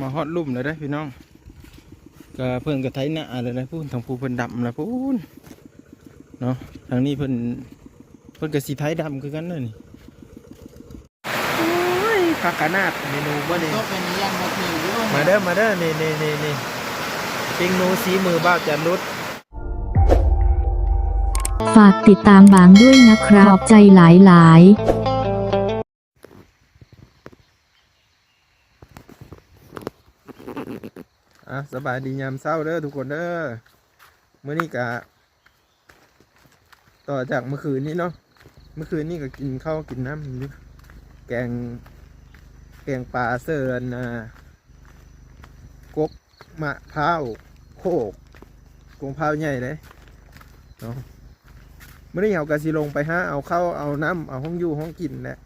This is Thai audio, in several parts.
มาฮอดลุ่มเลยได้อพี่น้องก็เพิ่นก็ไถหน้าเลยนะพูนทางภูเพิ่นดำแล้วพูนเนาะทางนี้เพิ่นเพิ่นก็สีไทยดำคือกันเลยนี่โอ้ยคักขนาดเมนูบ่นี่ก็เป็นยังมาถือด้วยมาเด้อมาเด้อนี่นี่นี่นี่ปิ้งหนูสีมือบ้าวจันรุดฝากติดตามบางด้วยนะครับขอบใจหลายๆอะ สบายดียามเช้าเด้อทุกคนเด้อมื้อนี้กะต่อจากเมื่อคืนนี้เนาะเมื่อคืนนี้ก็กินข้าวกินน้ำแกง แกงปลาเสิร์นอ่ากกมะพร้าวโคกกงพร้าวใหญ่เลยเนาะมื่อนี้เอากระสิลงไปหาเอาข้าวเอาน้ำเอาห้องอยู่ห้องกินแหละ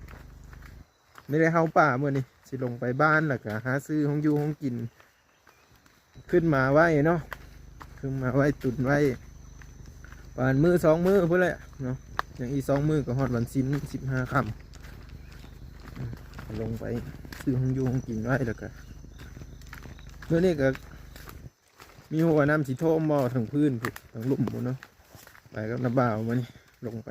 ไม่ได้เข้าป่าเมื่อนี้สิลงไปบ้านแล้วก็หาซื้อห้องอยู่ห้องกิน ขึ้นมาไว้เนาะขึ้นมาไว้ตุนไว้ปานมือสองมือเพื่อแหละเนาะอย่างอีสองมือก็ฮอดวันสิ้นสิบห้าคำลงไปซื้อห้องยูงกินไว้แล้วก็เมื่อนี้ก็มีหัวน้ำสีโทมบ่ทางพื้นพุ่นทางลุ่มพุ่นเนาะไปกับน้าบ่าวมานี่ลงไป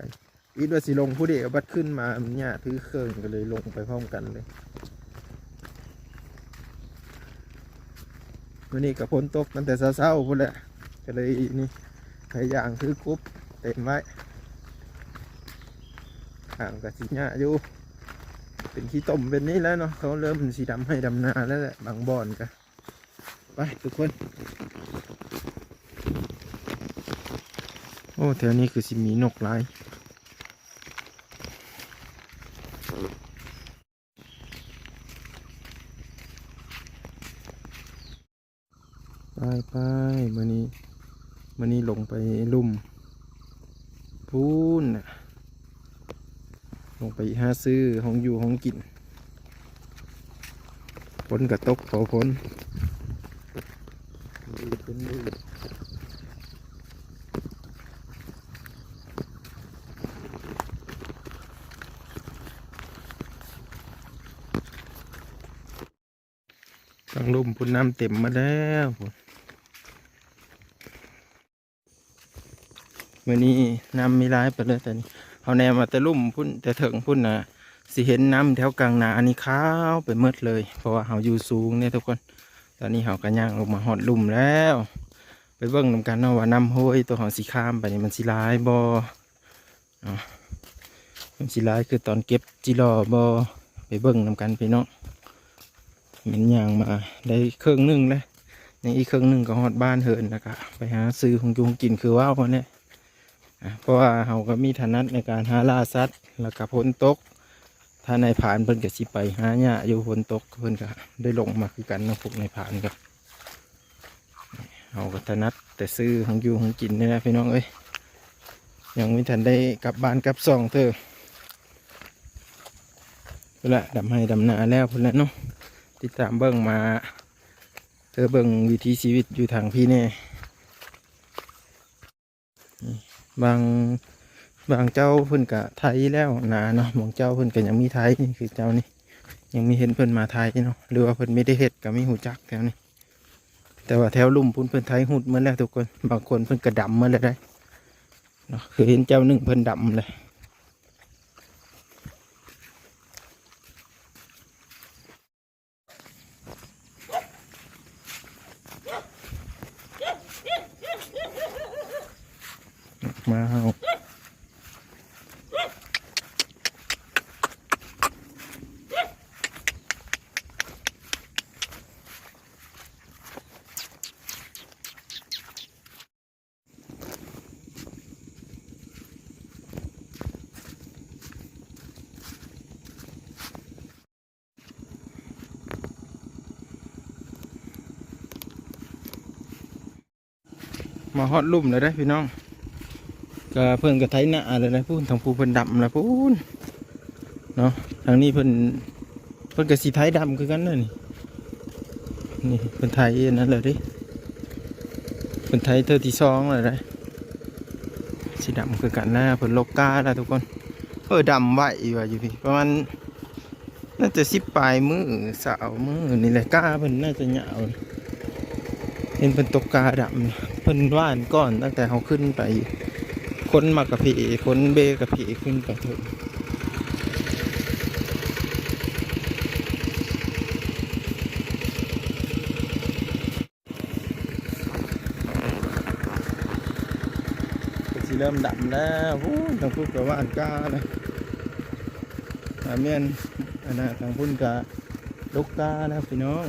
อีดว่าสิลงผู้เดียวบัดขึ้นมามันยากถือเครื่องก็เลยลงไปพร้อมกันเลย วันนี้กับฝนตกตั้งแต่เช้าๆพุ่นแหละก็เลยนี่พยายามคือกรุ๊บเต็มไว้ห่างกับสีหญ้าอยู่เป็นขี้ต้มเป็นนี่แล้วเนาะเขาเริ่มสีดำให้ดำนาแล้วแหละบางบ่อนกันไปทุกคน โอ้แถวนี้คือสิมีนกหลาย ไปไปมื่อนี้มื่อนี้ลงไปลุ่มพูนน่ะลงไปหาซื้อห้องอยู่ห้องกินฝนกระตกขอฝนเป็นดีตั้งลุ่มพุ่นน้ำเต็มมาแล้วพุ่น มื่อนี้น้ำมีร้ายไปเลยแต่นี่เอาแนวมาแต่ลุ่มพุ่นแต่เถิงพุ่นนะสิเห็นน้ำแถวกลางนาอันนี้ขาวไปหมดเลย เพราะว่าเขาอยู่สูงเนี่ยทุกคน ตอนนี้เขากระย่างลงมาหอดลุ่มแล้ว ไปเบิ่งนำกันเนาะว่าน้ำห้วยตัวของสีข้ามไปนี่มันสีร้ายบ่ามันสีร้ายคือตอนเก็บจิรอบ่ไปเบิ่งนำกันพี่น้องมันย่างมาได้เครื่องหนึ่งแล้วยังอีกเครื่องหนึ่งก็หอดบ้านเหินแล้วก็ไปหาซื้อของยุงกินคือว่าววันนี้อะ เพราะว่าเราก็มีถนัดในการหาล่าสัตว์แล้วก็พ้นตก ถ้าในผานเพิ่นก็สิไปหาหญ้าอยู่พ้นตกเพิ่นก็ได้ลงมาคือกันนะพวกในผานก็เราก็ถนัดแต่ซื้อของอยู่ของกินนี่แหละพี่น้องเอ้ยยังไม่ทันได้กลับบ้านกลับซองเธอพุ่นละดำให้ดำนาแล้วพุ่นละเนาะติดตามเบิ่งมาเธอเบิ่งวิถีชีวิตอยู่ทางพี่แน่ บางบางเจ้าเพิ่นกะไทยแล้วนาเนาะบางเจ้าเพิ่นกะยังมีไทยนี่คือเจ้านี่ยังมีเห็นเพิ่นมาไทยเนาะหรือว่าเพิ่นไม่ได้เห็ดก็มีหูจักแถวนี้ แต่ว่าแถวลุ่มพุ่นเพิ่นไทยหุดหมาแล้วทุกคนบางคนเพิ่นกระดำมาแล้วได้เนาะคือเห็นเจ้าหนึ่งเพิ่นดำเลยมาเฮา มาฮอดลุ่มเลยได้พี่น้องก็เพิ่นก็ไถหน้าเลยนะพูนทางภูเพิ่นดำแล้วพูนเนาะทางนี้เพิ่นเพิ่นก็สีไทยดำคือกันเลยนี่นี่เพิ่นไทยนั่นเลยดิเพิ่นไทยเธอที่สองเลยได้สีดำคือกันนะเพิ่นโลกกาแล้วทุกคนเออดำไหวว่าอยู่พี่ประมาณน่าจะสิบปลายมือสาวมือนี่แหละกาเพิ่นน่าจะเหยา เห็นเป็นตกกาดำเพิ่นว่านก่อนตั้งแต่เขาขึ้นไปค้นมากระพีค้นเบกระพีขึ้นไปถอะก็สิเริ่มดำแล้วโอ้งพูดกับว่านกาเลยอาเมียนอันน่ะทางพุ่นกาลูกกาแล้วพี่น้อง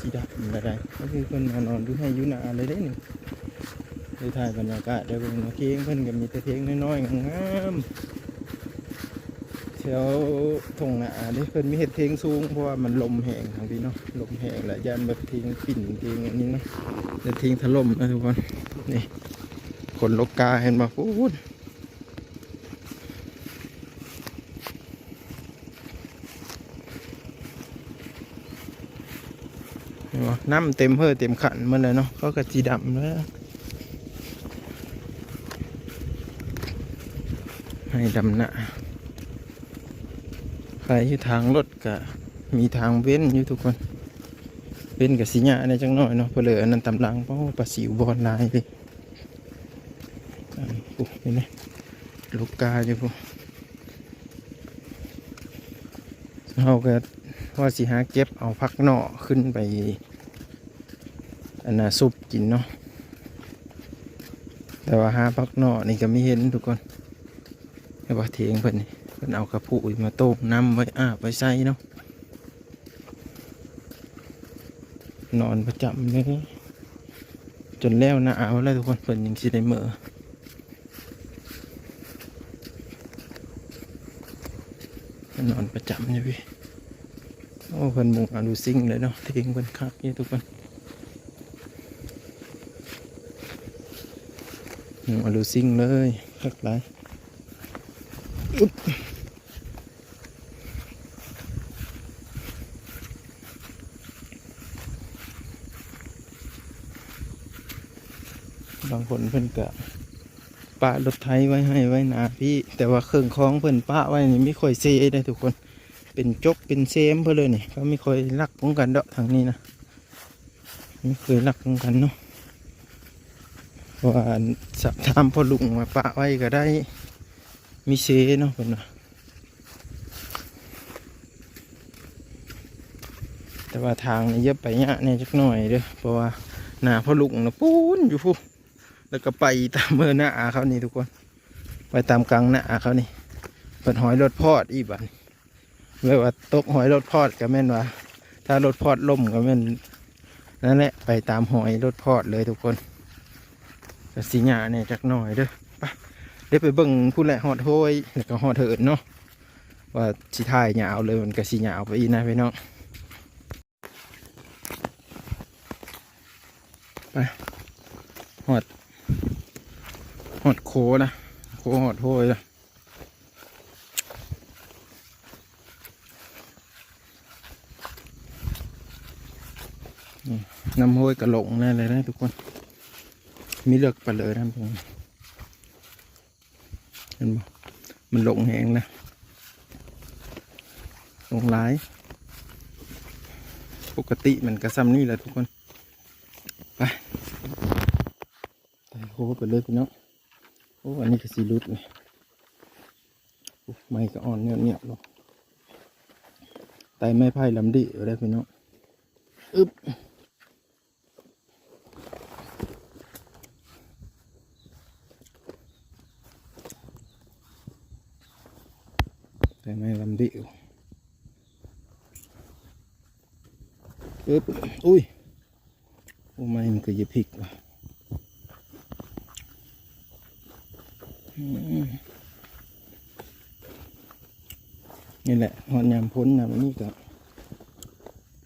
สิดำอะไรก็คือเพิ่นมานอนดูให้ยุนาเลยได้หนึ่งดูถ่ายบรรยากาศได้เบิ่งเนาเพียงเพิ่นก็มีแต่เพียงน้อยๆงามๆแถวทงหนาเด้เพิ่นมีเฮ็ดเพลงสูงเพราะว่ามันลมแห้งทางพี่เนาะลมแห้งและยันแบบเพลงปิ่นเพลงอันนี้เนาะแต่เพลงถล่มนะทุกคนนี่คนลกกาเห็นบ่พูดเห็ น้ำเต็มเพื่อเต็มขันมันเลยเนาะก็กระจีดำแล้วให้ดำหน้าใครอยู่ทางรถก็มีทางเว้นอยู่ทุกคนเว้นกับสิญญาในจังน้อยเนาะเพนเลืออันนั้นตำลังเพราะปลาสิวบอลลายเลยอ่าปุ๊เห็นไหมลูกกาอยู่ปุ๊เราก็ว่าสิหาเก็บเอาพักหน่อขึ้นไป อันน่ะซุปกินเนาะแต่ว่าหาพักหน่อนี่ก็ไม่เห็นทุกคนแต่ว่าเถียงเพิ่นนี่เพิ่นเอากระปุกมาต้มน้ำไว้อาบไว้ใส่เนาะนอนประจำเลยจนแล้วนะเอาแล้วทุกคนเพิ่นยังสิได้เมื่อนอนประจำเนี่ยพี่โอ้เพิ่นมุงอาลูซิงเลยเนาะเถียงเพิ่นคักนี่ทุกคน มุงอาลูซิงเลยคักหลายบางคนเพิ่นก็ปะรถไถไว้ให้ไว้นาพี่ แต่ว่าเครื่องคล้องเพิ่นปะไว้นี่ไม่ค่อยเซได้ทุกคน เป็นจกเป็นเซมเพื่อเลยนี่เขาไม่ค่อยรักของกันเดอกทางนี้นะไม่เคยรักของกันเนาะ ว่าสับทามพอลุงมาปะไว้ก็ได้มีเซเนาะเพิ่นว่าแต่ว่าทางนี่เยอะไปเนี้ยเนี่ยจักหน่อยเด้อเพราะว่าหน้าพ่อลุงนะปูนอยู่ฟูแล้วก็ไปตามเมื่อหน้าอาเขานี่ทุกคน ไปตามกลางหน้าอาเขานี่เปิดหอยรถพอดอีบันเรียกว่าตกหอยรถพอดก็แม่นว่า ถ้ารถพอดล่มก็แม่นนั่นแหละไปตามหอยรถพอดเลยทุกคน ก็สีหยาเนี่ยจักหน่อยเด้อไปเดี๋ยวไปเบิ่งผู้แหละหอดโหยแล้วก็หอดเถิดเนาะว่าสีทายหยาวเลยมันก็สีหยาวไปอีนะพี่น้องหอดหอดโคนะโคหอดโหยนะนี่น้ำห้วยกระหลงแน่เลยนะทุกคน มีเลือกไปเลยนะทุกคนเห็นบ่มันหลงแหงนะหลงหลาย ปกติมันกระซ้ำนี่แหละทุกคน ไปโอ้ไปเลยพี่น้องโอ้อันนี้ก็สีรุดเลยไม้ก็อ่อนเนี่ยเนี่ยลงไตไม้ไผ่ลำดิเอาได้พี่น้องอึ๊บ ไตไม้ลำดิอึ๊บอุ้ยโอ้ไม่มันก็จะพลิกว่ะนี่แหละหอนยามพ้นนะมันนี่ก็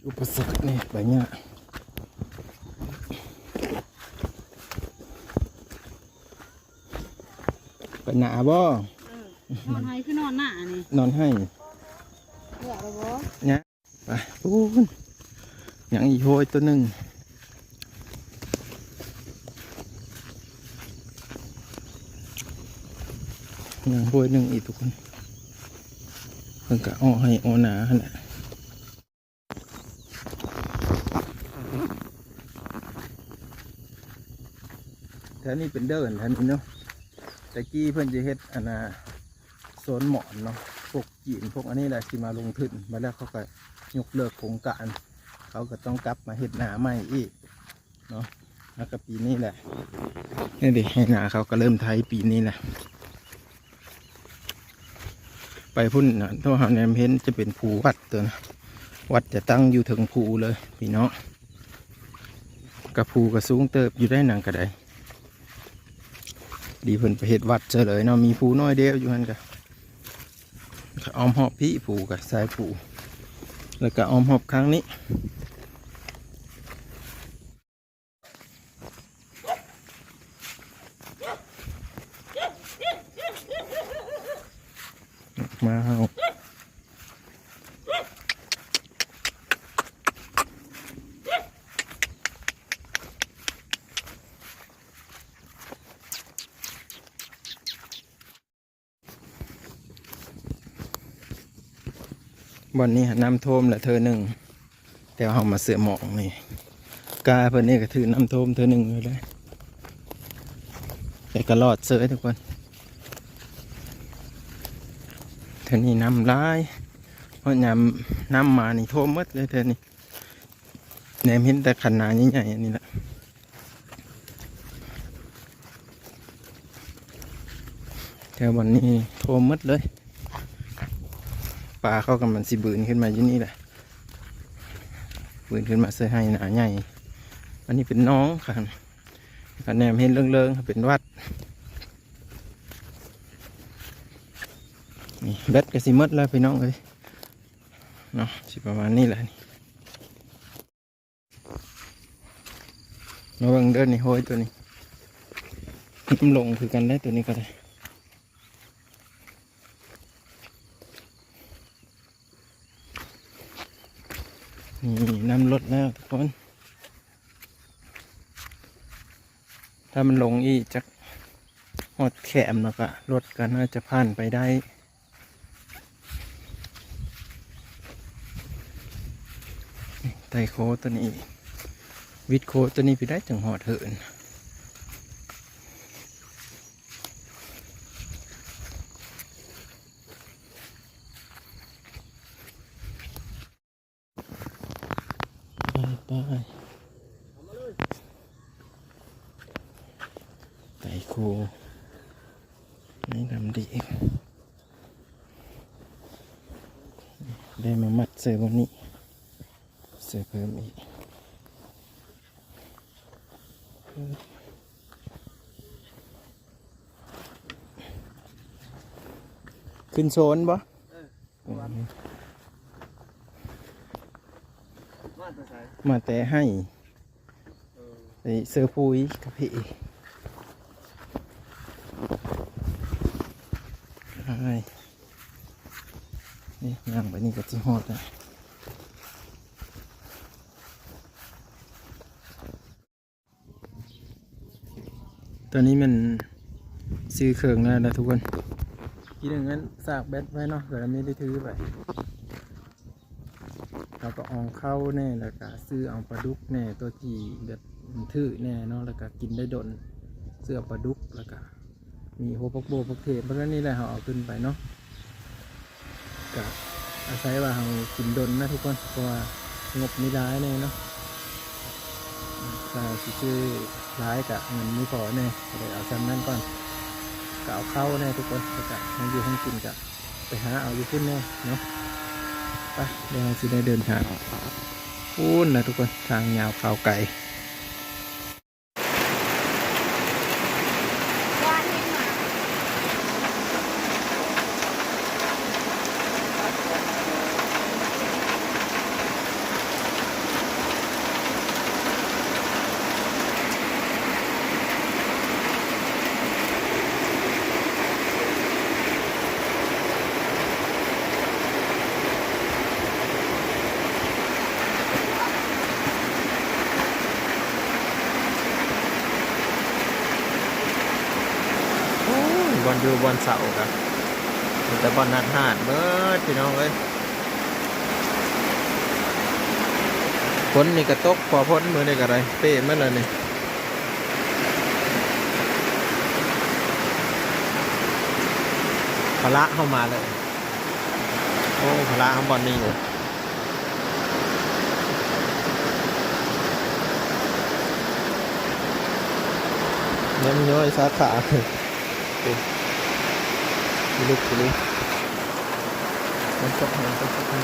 อุปสรรคนี่ไปเนี่ยไปหนาบ่ นอนให้คือนอนหน้านี่นอนให้เบื่อแล้วบ่เนี่ยไปปูนยังอีกโหยตัวหนึ่งยังโหยหนึ่งอีกทุกคนเพิ่นก็อ้อให้อ้อหนาหั่นแหละแถวนี้เป็นเดินแถวนี้เนาะแต่กี้เพิ่นจะเฮ็ดอันน่ะ โซนหมอนเนาะพวกจีนพวกอันนี้แหละที่มาลงทุนมาแล้วเขาก็ยกเลิกโครงการ เขาก็ต้องกลับมาเฮ็ดหนาใหม่อีกเนาะแล้วก็ปีนี้แหละนี่ดิให้หนาเขาก็เริ่มไทยปีนี้แหละไปพุ่นนะถ้าหาแนมเห็นจะเป็นภูวัดตัวนะวัดจะตั้งอยู่ถึงภูเลยพี่น้องกับภูกระสูงเติบอยู่ได้หนังกระไดดีเพิ่นไปเฮ็ดวัดเฉลยเนาะมีภูน้อยเดียวอยู่หันกะ อ้อมหอบพี่ผูกับสายผูแล้วก็อ้อมหอบครั้งนี้มาเอา วันนี้น้ำท่วมแหละเธอหนึ่งแต่ว่าเรามาเสือหมองนี่กาเพิ่อนนี่ก็ถือน้ำท่วมเธอหนึ่งเลยเลยแต่ก็รอดเสือทุกคนเธอนี่น้ำร้ายเพราะยามน้ำมานี่ท่วมมดเลยเธอนี่แหนมเห็นแต่ขนาดใหญ่ๆอันนี้แหละแถววันนี้ท่วมมดเลย ปลาเข้ากับมันสิบืนขึ้นมาอยู่นี่แหละบืนขึ้นมาเสื้อให้หนาใหญ่ อันนี้เป็นน้องค่ะคะแนนเห็นเรื่องๆเป็นวัดนี่แบตก็สิมดแล้วพี่น้องเลยเนาะสิประมาณนี้แหละนี่มาเบิ่งเดินนี่โห้ยตัวนี้น้ำลงคือกันได้ตัวนี้ก็ได้ นี่น้ำลดแล้วทุกคน ถ้ามันลงอีกจากหอดแขมแล้วก็รถก็น่าจะผ่านไปได้ไตโคตัวนี้ วิดโคตัวนี้ไปได้จังหอดเหิน ไปไปไตโคนี่ดำดีได้มามัดเสือวันนี้ เสือเพิ่มอีกขึ้นโซนบ่าแต่ไส มาแต่ให้ไอเสือปุยกับพี่ใช่นี่ย่างไปนี่ก็จิฮอดนะตอนนี้มันซื้อเครื่องแล้วนะทุกคนทีหนึ่งงั้นสากแบตไว้เนาะแต่ไม่ได้ถือไป เราก็อองเข้าแน่แล้วก็ซื้อเอาปลาดุกแน่ตัวที่แบบทื่อแน่เนาะแล้วก็กินได้ดนเสื้อปลาดุกแล้วก็มีโฮปกโบปกเทปเพราะนั้นนี่แหละเราเอาขึ้นไปเนาะก็อาศัยว่าเรากินดนนะทุกคนเพราะว่างบไม่ร้ายแน่เนาะถ้าซื้อร้ายกะเงินไม่พอแน่ก็เลยเอาซ้ำนั่นก่อนก็เอาเข้าแน่ทุกคนแล้วก็ให้อยู่ให้กินกะไปหาเอาอยู่ขึ้นแน่เนาะ ไปเดี๋ยวเราจะได้เดินทางพูนนะทุกคนทางยาวเก่าวไก่ อ้ยวันอยู่วันเสาครับแต่บอลนัดหาดเบิดพี่น้องเอ้ยฝนนี่ก็ตกพอพ้นมือนี่ก็ไรเป้มาเลยนี่พละเข้ามาเลย โอ้พละข้างบอลนี่อยู่น้ำย้อยสาขา ดูลุกเลยมันตกมันตกมัน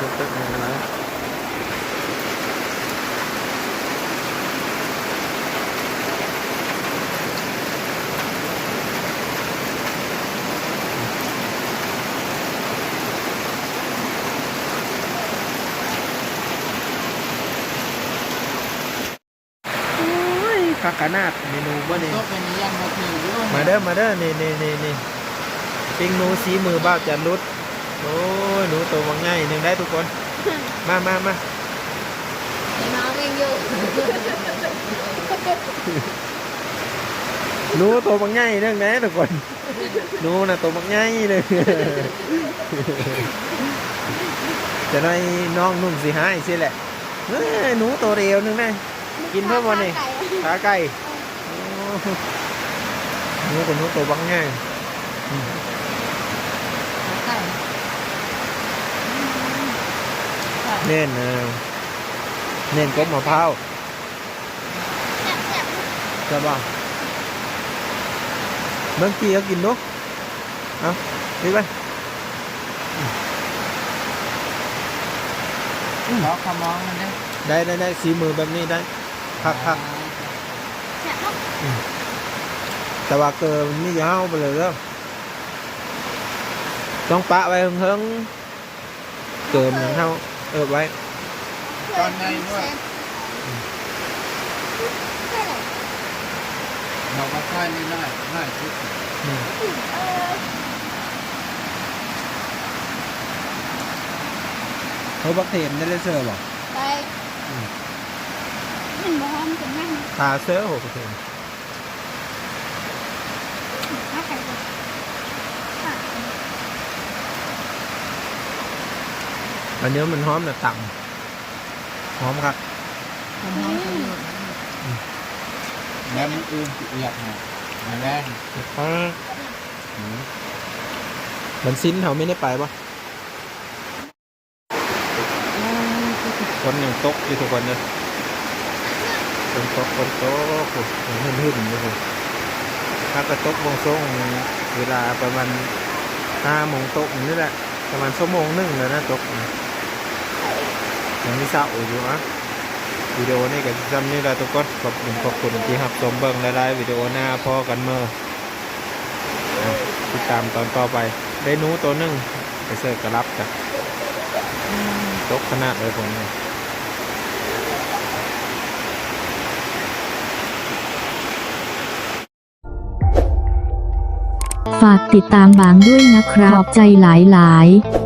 ตกตกมันอะไร คั กขนาดเมนูบ่นี่ โต๊ะเป็นยังมาทีอยู่มาเด้อมาเด้อนี่นี่นี่นี่ปิ้งหนูสีมือบ้าวจันรุดโอ้ยหนูตัววังง่ายหนึ่งได้ทุกคน มามามาน้องเองอยู่หนูตัววังง่ายหนึ่งได้ทุกคนหนูน่ะตัววังง่ายเลย จะได้น้องนุ่มสีหายสิแหละเอ้ยหนูตัวเดียวหนึงได้กินเพิ่มวันนี้ขาไก่ โอ้หนูกับหนูตัววังง่ายเน่นเออเน่นกบมะพร้าวใช่ป่ะเมื่อกี้ก็กินดูเอา đi ไปขอขมองมันนะได้ได้ได้สีมือ แบบนี้ได้พักพักแต่ว่าเกินนี่ยาวไปเลยแล้วต้องปะไว้เฮิงๆเกินอย่างเท่าเออไว้ ตอนในด้วยเราก็ค่อยไม่ได้ได้ชุดอืมเขาบักเทมได้เลยเซอร์บอกไปมันบ่หอมถึงแม่ทาเซอร์หกเทม ถ้าใครจะ อันนี้มันหอมนะต่ำหอมครับแล้วมันอื่นเอียดนะมาแรงมันสิ้นเขาไม่ได้ไปปะคนยังตกอยู่ทุกคนเลยคนตกคนตกโอ้โหหึ่นหึ่นเลยผมถ้ากระตกวงส่งเวลาประมาณห้าโมงตกนี่แหละประมาณชั่วโมงหนึงแล้วนะตก ยังไม่เศร้าอยู่อะวิดีโอนี่กับจำนี่แหละทุกคนขอบคุณขอบคุณที่รับชมเบิ่งหลายๆวิดีโอหน้าพอกันเมื่อติดตามตอนต่อไป ได้นู้ตัวหนึ่งไปเสิร์ฟกระรับจ้ะตกขนาดเลยผมเนี่ยฝากติดตามบางด้วยนะครับขอบใจหลายๆ